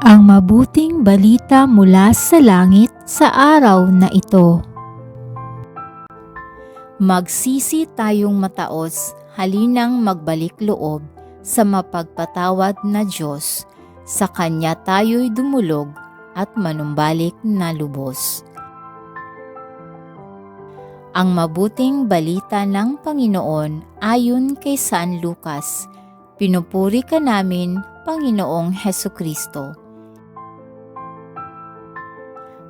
ang mabuting balita mula sa langit sa araw na ito. Magsisi tayong mataos, halinang magbalik loob sa mapagpatawad na Diyos. Sa Kanya tayo'y dumulog at manumbalik na lubos. Ang mabuting balita ng Panginoon ayon kay San Lucas. Pinupuri ka namin, Panginoong Heso Kristo.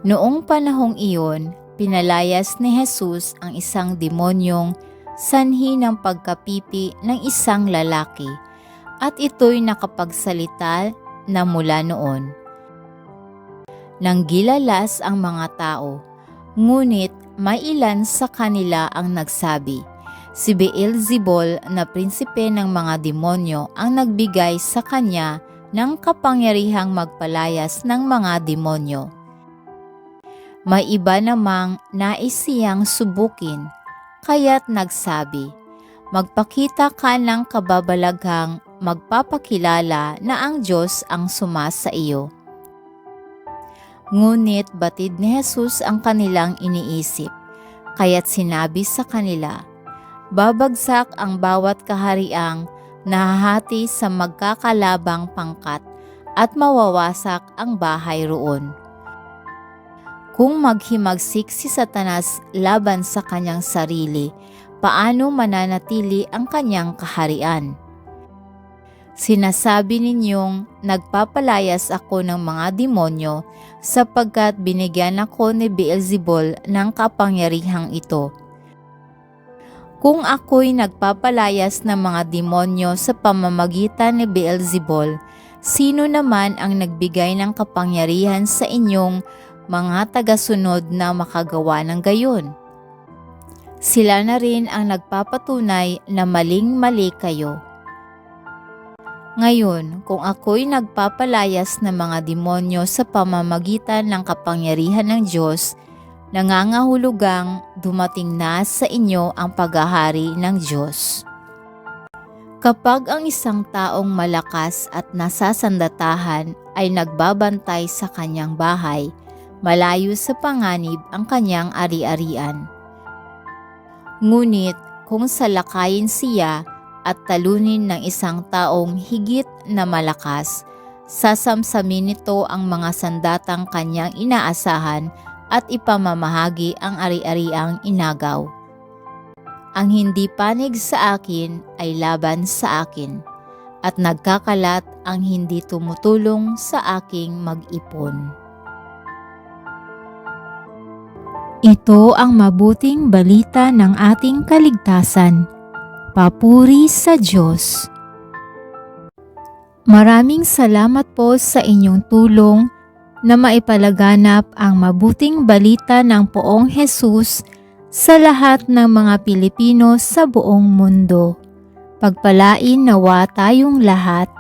Noong panahong iyon, pinalayas ni Jesus ang isang demonyong sanhi ng pagkapipi ng isang lalaki at ito'y nakapagsalita na mula noon. Nang gilalas ang mga tao, ngunit may ilan sa kanila ang nagsabi, si Beelzebul na prinsipe ng mga demonyo ang nagbigay sa kanya ng kapangyarihang magpalayas ng mga demonyo. May iba namang nais siyang subukin, kaya't nagsabi, Magpakita ka ng kababalaghang magpapakilala na ang Diyos ang sumas sa iyo. Ngunit batid ni Jesus ang kanilang iniisip, kaya't sinabi sa kanila, Babagsak ang bawat kahariang nahahati sa magkakalabang pangkat at mawawasak ang bahay roon. Kung maghimagsik si Satanas laban sa kanyang sarili, paano mananatili ang kanyang kaharian? Sinasabi ninyong nagpapalayas ako ng mga demonyo sapagkat binigyan ako ni Beelzebul ng kapangyarihang ito. Kung ako'y nagpapalayas ng mga demonyo sa pamamagitan ni Beelzebul, sino naman ang nagbigay ng kapangyarihan sa inyong mga tagasunod na makagawa ng gayon. Sila na rin ang nagpapatunay na maling-mali kayo. Ngayon, kung ako'y nagpapalayas ng mga demonyo sa pamamagitan ng kapangyarihan ng Diyos, nangangahulugang dumating na sa inyo ang paghahari ng Diyos. Kapag ang isang taong malakas at nasasandatahan ay nagbabantay sa kanyang bahay, malayo sa panganib ang kanyang ari-arian. Ngunit kung salakayin siya at talunin ng isang taong higit na malakas, sasamsamin nito ang mga sandatang kanyang inaasahan at ipamamahagi ang ari-ariang inagaw. Ang hindi panig sa akin ay laban sa akin, at nagkakalat ang hindi tumutulong sa aking mag-ipon. Ito ang mabuting balita ng ating kaligtasan. Papuri sa Diyos. Maraming salamat po sa inyong tulong na maipalaganap ang mabuting balita ng poong Jesus sa lahat ng mga Pilipino sa buong mundo. Pagpalain nawa tayong lahat.